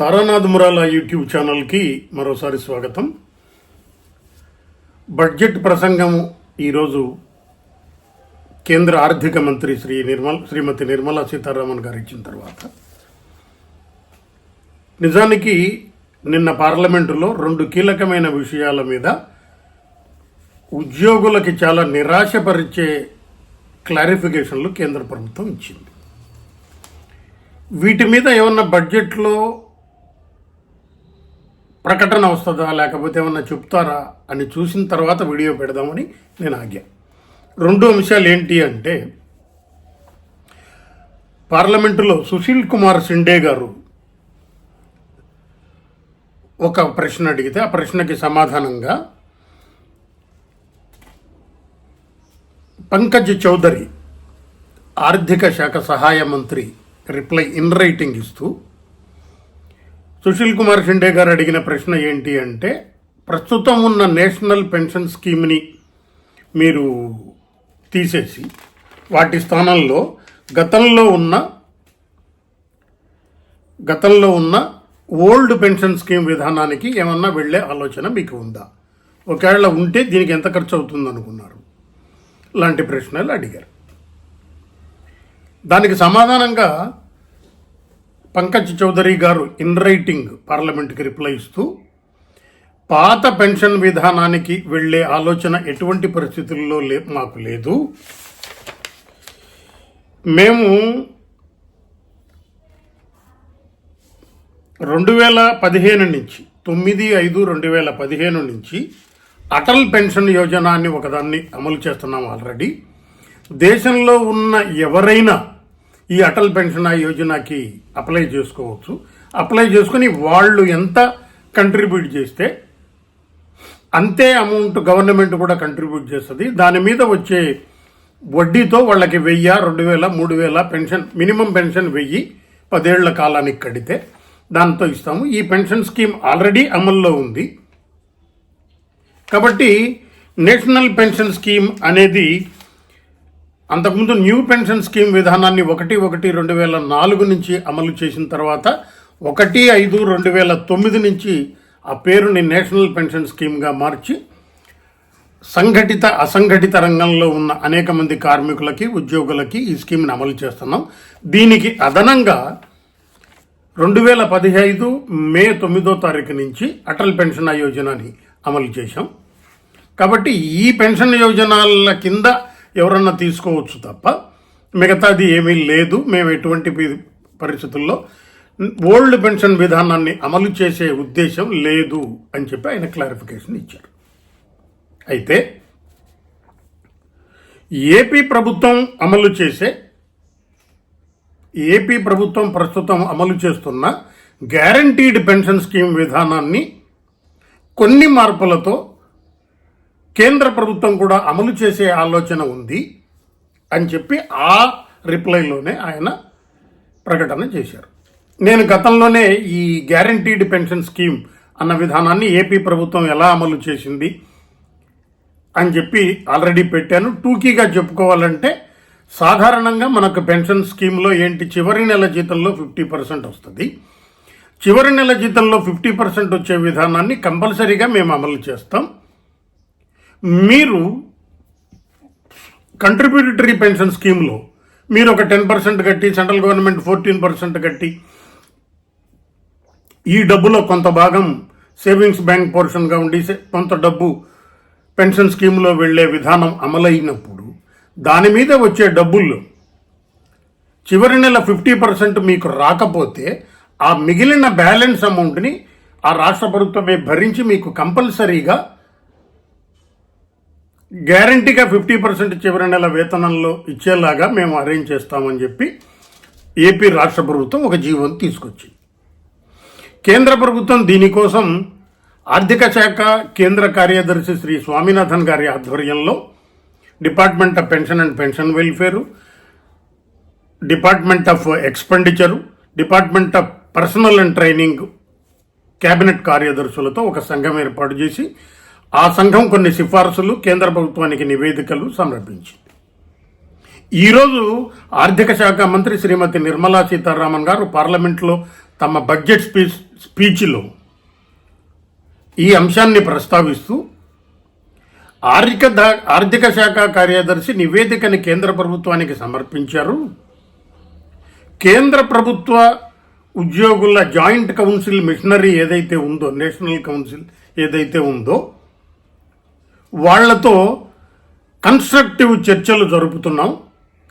Taranath Murala YouTube ఛానల్కి మరోసారి స్వాగతం. బడ్జెట్ ప్రసంగం ఈరోజు కేంద్ర ఆర్థిక మంత్రి శ్రీ నిర్మల్ శ్రీమతి నిర్మలా సీతారామన్ గారు ఇచ్చిన తర్వాత. నిజానికి నిన్న పార్లమెంటులో రెండు కీలకమైన విషయాల మీద ఉద్యోగులకి చాలా నిరాశపరిచే క్లారిఫికేషన్లు కేంద్ర ప్రభుత్వం ఇచ్చింది. వీటి మీద ఏమన్నా బడ్జెట్లో ప్రకటన వస్తుందా లేకపోతే ఏమన్నా చెప్తారా అని చూసిన తర్వాత వీడియో పెడదామని నేను ఆజ్ఞ రెండు అంశాలు ఏంటి అంటే పార్లమెంటులో సుశీల్ కుమార్ షిండే గారు ఒక ప్రశ్న అడిగితే ఆ ప్రశ్నకి సమాధానంగా పంకజ్ చౌదరి ఆర్థిక శాఖ సహాయ మంత్రి రిప్లై ఇన్ రైటింగ్ ఇస్తూ సుశీల్ కుమార్ షిండే గారు అడిగిన ప్రశ్న ఏంటి అంటే ప్రస్తుతం ఉన్న నేషనల్ పెన్షన్ స్కీమ్ని మీరు తీసేసి వాటి స్థానంలో గతంలో ఉన్న గతంలో ఉన్న ఓల్డ్ పెన్షన్ స్కీమ్ విధానానికి ఏమన్నా వెళ్ళే ఆలోచన మీకు ఉందా? ఒకవేళ ఉంటే దీనికి ఎంత ఖర్చు అవుతుంది అనుకున్నారు? లాంటి ప్రశ్నలు అడిగారు. దానికి సమాధానంగా పంకజ్ చౌదరి గారు ఇన్ రైటింగ్ పార్లమెంట్కి రిప్లై ఇస్తూ పాత పెన్షన్ విధానానికి వెళ్ళే ఆలోచన ఎటువంటి పరిస్థితుల్లో లే మాకు లేదు. మేము రెండు వేల పదిహేను నుంచి తొమ్మిది ఐదు రెండు వేల పదిహేను నుంచి అటల్ పెన్షన్ యోజన అని ఒకదాన్ని అమలు చేస్తున్నాం ఆల్రెడీ. దేశంలో ఉన్న ఎవరైనా ఈ అటల్ పెన్షన్ యోజనకి అప్లై చేసుకోవచ్చు. అప్లై చేసుకుని వాళ్ళు ఎంత కంట్రిబ్యూట్ చేస్తే అంతే అమౌంట్ గవర్నమెంట్ కూడా కంట్రిబ్యూట్ చేస్తుంది. దాని మీద వచ్చే వడ్డీతో వాళ్ళకి వెయ్యి రెండు వేల మూడు వేల పెన్షన్ మినిమం పెన్షన్ వెయ్యి పదేళ్ళ కాలానికి కడితే దాంతో ఇస్తాము. ఈ పెన్షన్ స్కీమ్ ఆల్రెడీ అమల్లో ఉంది. కాబట్టి నేషనల్ పెన్షన్ స్కీమ్ అనేది అంతకుముందు న్యూ పెన్షన్ స్కీమ్ విధానాన్ని ఒకటి ఒకటి రెండు వేల నాలుగు నుంచి అమలు చేసిన తర్వాత ఒకటి ఐదు రెండు వేల తొమ్మిది నుంచి ఆ పేరుని నేషనల్ పెన్షన్ స్కీమ్గా మార్చి సంఘటిత అసంఘటిత రంగంలో ఉన్న అనేక మంది కార్మికులకి ఉద్యోగులకి ఈ స్కీమ్ని అమలు చేస్తున్నాం. దీనికి అదనంగా రెండు వేల పదిహైదు మే తొమ్మిదో తారీఖు నుంచి అటల్ పెన్షన్ యోజనని అమలు చేశాం. కాబట్టి ఈ పెన్షన్ యోజనాల కింద ఎవరన్నా తీసుకోవచ్చు తప్ప మిగతాది ఏమీ లేదు. మేము ఎటువంటి పరిస్థితుల్లో ఓల్డ్ పెన్షన్ విధానాన్ని అమలు చేసే ఉద్దేశం లేదు అని చెప్పి ఆయన క్లారిఫికేషన్ ఇచ్చారు. అయితే ఏపీ ప్రభుత్వం అమలు చేసే ఏపీ ప్రభుత్వం ప్రస్తుతం అమలు చేస్తున్న గ్యారంటీడ్ పెన్షన్ స్కీమ్ విధానాన్ని కొన్ని మార్పులతో కేంద్ర ప్రభుత్వం కూడా అమలు చేసే ఆలోచన ఉంది అని చెప్పి ఆ రిప్లైలోనే ఆయన ప్రకటన చేశారు. నేను గతంలోనే ఈ గ్యారంటీడ్ పెన్షన్ స్కీమ్ అన్న విధానాన్ని ఏపీ ప్రభుత్వం ఎలా అమలు చేసింది అని చెప్పి ఆల్రెడీ పెట్టాను. టూకీగా చెప్పుకోవాలంటే సాధారణంగా మనకు పెన్షన్ స్కీమ్లో ఏంటి? చివరి నెల జీతంలో ఫిఫ్టీ పర్సెంట్ వస్తుంది. చివరి నెల జీతంలో ఫిఫ్టీ పర్సెంట్ వచ్చే విధానాన్ని కంపల్సరీగా మేము అమలు చేస్తాం. మీరు కంట్రిబ్యూటరీ పెన్షన్ స్కీమ్లో మీరు ఒక టెన్ పర్సెంట్ కట్టి సెంట్రల్ గవర్నమెంట్ ఫోర్టీన్ పర్సెంట్ కట్టి ఈ డబ్బులో కొంత భాగం సేవింగ్స్ బ్యాంక్ పోర్షన్గా ఉండి కొంత డబ్బు పెన్షన్ స్కీమ్లో వెళ్ళే విధానం అమలైనప్పుడు దాని మీద వచ్చే డబ్బుల్లో చివరి నెల ఫిఫ్టీ పర్సెంట్ మీకు రాకపోతే ఆ మిగిలిన బ్యాలెన్స్ అమౌంట్ని ఆ రాష్ట్ర ప్రభుత్వమే భరించి మీకు కంపల్సరీగా గ్యారంటీగా ఫిఫ్టీ పర్సెంట్ చివరి నెల వేతనంలో ఇచ్చేలాగా మేము అరేంజ్ చేస్తామని చెప్పి ఏపీ రాష్ట్ర ప్రభుత్వం ఒక జీవోని తీసుకొచ్చింది. కేంద్ర ప్రభుత్వం దీనికోసం ఆర్థిక శాఖ కేంద్ర కార్యదర్శి శ్రీ స్వామినాథన్ గారి ఆధ్వర్యంలో department of pension and pension welfare department of expenditure department of personnel and training cabinet కార్యదర్శులతో ఒక సంఘం ఏర్పాటు చేసి ఆ సంఘం కొన్ని సిఫార్సులు కేంద్ర ప్రభుత్వానికి నివేదికలు సమర్పించింది. ఈరోజు ఆర్థిక శాఖ మంత్రి శ్రీమతి నిర్మలా సీతారామన్ గారు పార్లమెంట్లో తమ బడ్జెట్ స్పీచ్ స్పీచ్లో ఈ అంశాన్ని ప్రస్తావిస్తూ ఆర్థిక దా- ఆర్థిక శాఖ కార్యదర్శి నివేదికని కేంద్ర ప్రభుత్వానికి సమర్పించారు. కేంద్ర ప్రభుత్వ ఉద్యోగుల జాయింట్ కౌన్సిల్ మిషనరీ ఏదైతే ఉందో నేషనల్ కౌన్సిల్ ఏదైతే ఉందో వాళ్ళతో కన్స్ట్రక్టివ్ చర్చలు జరుపుతున్నాం.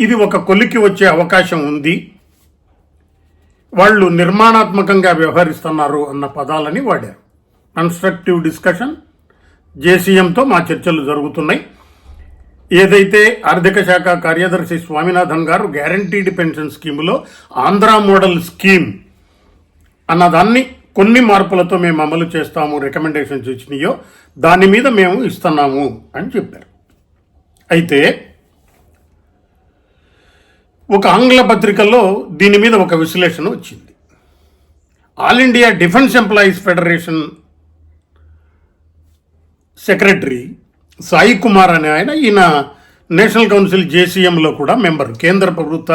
ఇది ఒక కొలికి వచ్చే అవకాశం ఉంది. వాళ్ళు నిర్మాణాత్మకంగా వ్యవహరిస్తున్నారు అన్న పదాలని వాడారు. కన్స్ట్రక్టివ్ డిస్కషన్ జేసీఎంతో మా చర్చలు జరుగుతున్నాయి. ఏదైతే ఆర్థిక శాఖ కార్యదర్శి స్వామినాథన్ గారు గ్యారంటీడ్ పెన్షన్ స్కీములో ఆంధ్ర మోడల్ స్కీమ్ అన్నదాన్ని కొన్ని మార్పులతో మేము అమలు చేస్తాము రికమెండేషన్స్ ఇచ్చినాయో దాని మీద మేము ఇస్తున్నాము అని చెప్పారు. అయితే ఒక ఆంగ్ల పత్రికలో దీని మీద ఒక విశ్లేషణ వచ్చింది. All India defence employees federation secretary Sai Kumar అనే ఆయన ఈయన నేషనల్ కౌన్సిల్ జేసీఎంలో కూడా మెంబరు కేంద్ర ప్రభుత్వ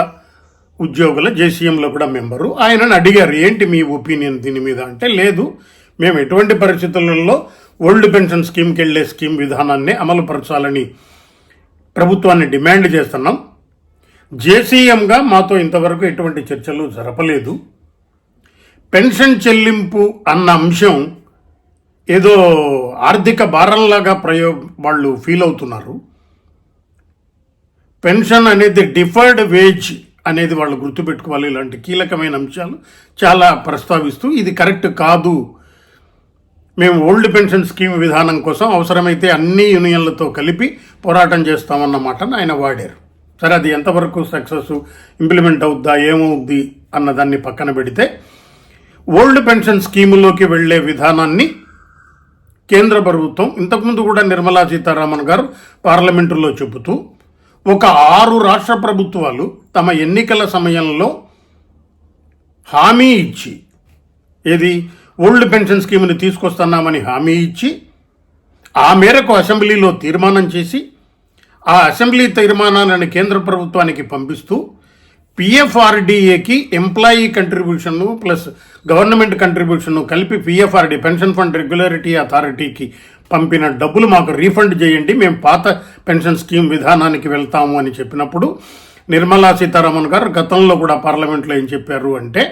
ఉద్యోగుల జేసీఎంలో కూడా మెంబరు. ఆయనను అడిగారు ఏంటి మీ ఒపీనియన్ దీని మీద? అంటే లేదు మేము ఎటువంటి పరిస్థితులలో ఓల్డ్ పెన్షన్ స్కీమ్కి వెళ్ళే స్కీమ్ విధానాన్ని అమలుపరచాలని ప్రభుత్వాన్ని డిమాండ్ చేస్తున్నాం. జేసీఎంగా మాతో ఇంతవరకు ఎటువంటి చర్చలు జరపలేదు. పెన్షన్ చెల్లింపు అన్న అంశం ఏదో ఆర్థిక భారంలాగా ప్రయో వాళ్ళు ఫీల్ అవుతున్నారు. పెన్షన్ అనేది డిఫర్డ్ వేజ్ అనేది వాళ్ళు గుర్తుపెట్టుకోవాలి. ఇలాంటి కీలకమైన అంశాలు చాలా ప్రస్తావిస్తూ ఇది కరెక్ట్ కాదు. మేము ఓల్డ్ పెన్షన్ స్కీమ్ విధానం కోసం అవసరమైతే అన్ని యూనియన్లతో కలిపి పోరాటం చేస్తామన్న మాటను ఆయన వాడారు. సరే అది ఎంతవరకు సక్సెస్ ఇంప్లిమెంట్ అవుద్దా ఏమవుద్ది అన్న దాన్ని పక్కన పెడితే ఓల్డ్ పెన్షన్ స్కీములోకి వెళ్ళే విధానాన్ని కేంద్ర ప్రభుత్వం ఇంతకుముందు కూడా నిర్మలా సీతారామన్ గారు పార్లమెంటులో చెబుతూ ఒక ఆరు రాష్ట్ర ప్రభుత్వాలు తమ ఎన్నికల సమయంలో హామీ ఇచ్చి ఏది? ఓల్డ్ పెన్షన్ స్కీమ్ని తీసుకొస్తున్నామని హామీ ఇచ్చి ఆ మేరకు అసెంబ్లీలో తీర్మానం చేసి ఆ అసెంబ్లీ తీర్మానాలను కేంద్ర ప్రభుత్వానికి పంపిస్తూ పిఎఫ్ఆర్డిఏకి ఎంప్లాయీ కంట్రిబ్యూషన్ను ప్లస్ గవర్నమెంట్ కంట్రిబ్యూషన్ను కలిపి పిఎఫ్ఆర్డి పెన్షన్ ఫండ్ రెగ్యులారిటీ అథారిటీకి పంపిన డబ్బులు మాకు రీఫండ్ చేయండి మేము పాత పెన్షన్ స్కీమ్ విధానానికి వెళ్తాము అని చెప్పినప్పుడు నిర్మలా సీతారామన్ గారు గతంలో కూడా పార్లమెంట్లో ఏం చెప్పారు అంటే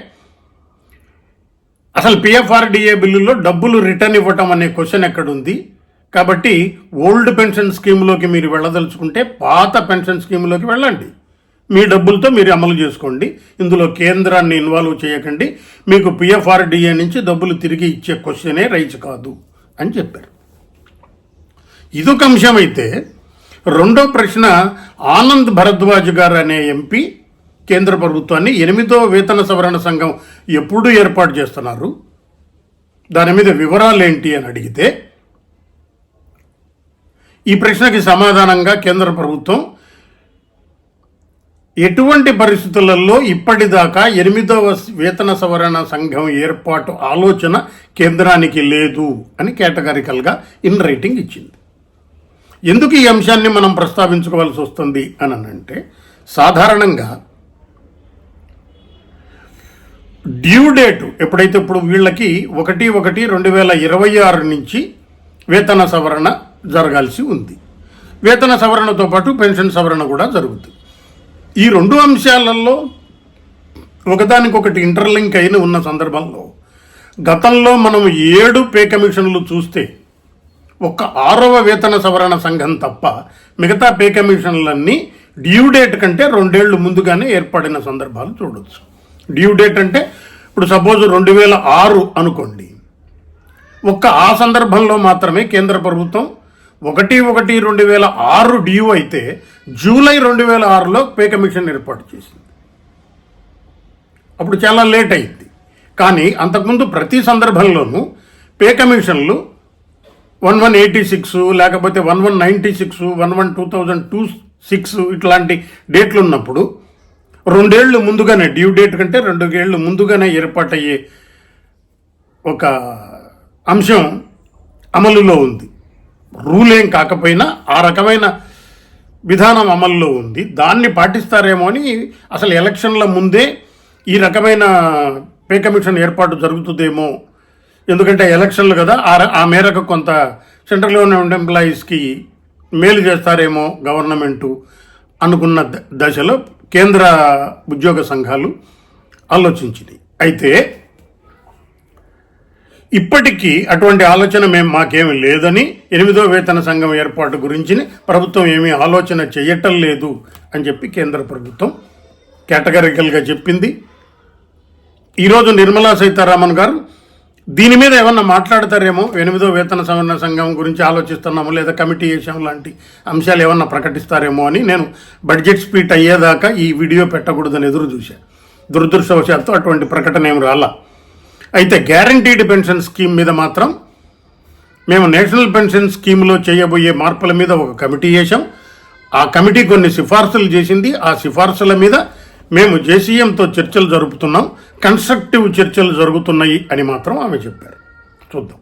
అసలు పిఎఫ్ఆర్డిఏ బిల్లులో డబ్బులు రిటర్న్ ఇవ్వటం అనే క్వశ్చన్ ఎక్కడుంది? కాబట్టి ఓల్డ్ పెన్షన్ స్కీమ్లోకి మీరు వెళ్ళదలుచుకుంటే పాత పెన్షన్ స్కీమ్లోకి వెళ్ళండి. మీ డబ్బులతో మీరు అమలు చేసుకోండి. ఇందులో కేంద్రాన్ని ఇన్వాల్వ్ చేయకండి. మీకు పిఎఫ్ఆర్డిఏ నుంచి డబ్బులు తిరిగి ఇచ్చే క్వశ్చనే రైజ్ కాదు అని చెప్పారు. ఇదొక అంశం అయితే రెండో ప్రశ్న ఆనంద్ భరద్వాజ్ గారు అనే ఎంపీ కేంద్ర ప్రభుత్వాన్ని ఎనిమిదో వేతన సవరణ సంఘం ఎప్పుడు ఏర్పాటు చేస్తున్నారు? దాని మీద వివరాలు ఏంటి అని అడిగితే ఈ ప్రశ్నకి సమాధానంగా కేంద్ర ప్రభుత్వం ఎటువంటి పరిస్థితులలో ఇప్పటిదాకా ఎనిమిదవ వేతన సవరణ సంఘం ఏర్పాటు ఆలోచన కేంద్రానికి లేదు అని కేటగారికల్గా ఇన్ రైటింగ్ ఇచ్చింది. ఎందుకు ఈ అంశాన్ని మనం ప్రస్తావించుకోవాల్సి వస్తుంది అని అంటే సాధారణంగా డ్యూ డేట్ ఎప్పుడైతే ఇప్పుడు వీళ్ళకి ఒకటి ఒకటి రెండు వేల ఇరవై ఆరు నుంచి వేతన సవరణ జరగాల్సి ఉంది. వేతన సవరణతో పాటు పెన్షన్ సవరణ కూడా జరుగుతుంది. ఈ రెండు అంశాలలో ఒకదానికొకటి ఇంటర్లింక్ అయిన ఉన్న సందర్భంలో గతంలో మనం ఏడు పే కమిషన్లు చూస్తే ఒక్క ఆరవ వేతన సవరణ సంఘం తప్ప మిగతా పే కమిషన్లన్నీ డ్యూ డేట్ కంటే రెండేళ్ళు ముందుగానే ఏర్పడిన సందర్భాలు చూడొచ్చు. డ్యూ డేట్ అంటే ఇప్పుడు సపోజ్ రెండు వేల ఆరు అనుకోండి. ఒక్క ఆ సందర్భంలో మాత్రమే కేంద్ర ప్రభుత్వం ఒకటి ఒకటి రెండు వేల ఆరు డ్యూ అయితే జూలై రెండు వేల ఆరులో పే కమిషన్ ఏర్పాటు చేసింది. అప్పుడు చాలా లేట్ అయింది. కానీ అంతకుముందు ప్రతి సందర్భంలోనూ పే కమిషన్లు వన్ వన్ ఎయిటీ సిక్స్ లేకపోతే one one ninety six one one two thousand two six ఇట్లాంటి డేట్లు ఉన్నప్పుడు రెండేళ్ళు ముందుగానే డ్యూ డేట్ కంటే రెండు ఏళ్ళు ముందుగానే ఏర్పాటయ్యే ఒక అంశం అమలులో ఉంది. రూల్ ఏం కాకపోయినా ఆ రకమైన విధానం అమల్లో ఉంది. దాన్ని పాటిస్తారేమో అని అసలు ఎలక్షన్ల ముందే ఈ రకమైన పే కమిషన్ ఏర్పాటు జరుగుతుందేమో ఎందుకంటే ఎలక్షన్లు కదా ఆ ఆ మేరకు కొంత సెంట్రల్ గవర్నమెంట్ ఎంప్లాయీస్కి మేలు చేస్తారేమో గవర్నమెంటు అనుకున్న ద- దశలో కేంద్ర ఉద్యోగ సంఘాలు ఆలోచించింది అయితే ఇప్పటికీ అటువంటి ఆలోచన మేము మాకేమీ లేదని ఎనిమిదో వేతన సంఘం ఏర్పాటు గురించి ప్రభుత్వం ఏమీ ఆలోచన చేయటం లేదు అని చెప్పి కేంద్ర ప్రభుత్వం కేటగరికల్గా చెప్పింది. ఈరోజు నిర్మలా సీతారామన్ గారు దీని మీద ఏమన్నా మాట్లాడతారేమో? ఎనిమిదో వేతన సవరణ సంఘం గురించి ఆలోచిస్తున్నాము లేదా కమిటీ విషయం లాంటి అంశాలు ఏమన్నా ప్రకటిస్తారేమో అని నేను బడ్జెట్ స్పీట్ అయ్యేదాకా ఈ వీడియో పెట్టకూడదని ఎదురు చూశాను దురదృష్టవశాత్తు అటువంటి ప్రకటన ఏం రాలా. అయితే గ్యారంటీడ్ పెన్షన్ స్కీమ్ మీద మాత్రం మేము నేషనల్ పెన్షన్ స్కీమ్లో చేయబోయే మార్పుల మీద ఒక కమిటీ చేశాం ఆ కమిటీ కొన్ని సిఫార్సులు చేసింది. ఆ సిఫార్సుల మీద మేము జేసీఎంతో చర్చలు జరుపుతున్నాం కన్స్ట్రక్టివ్ చర్చలు జరుగుతున్నాయి అని మాత్రం ఆమె చెప్పారు. చూద్దాం.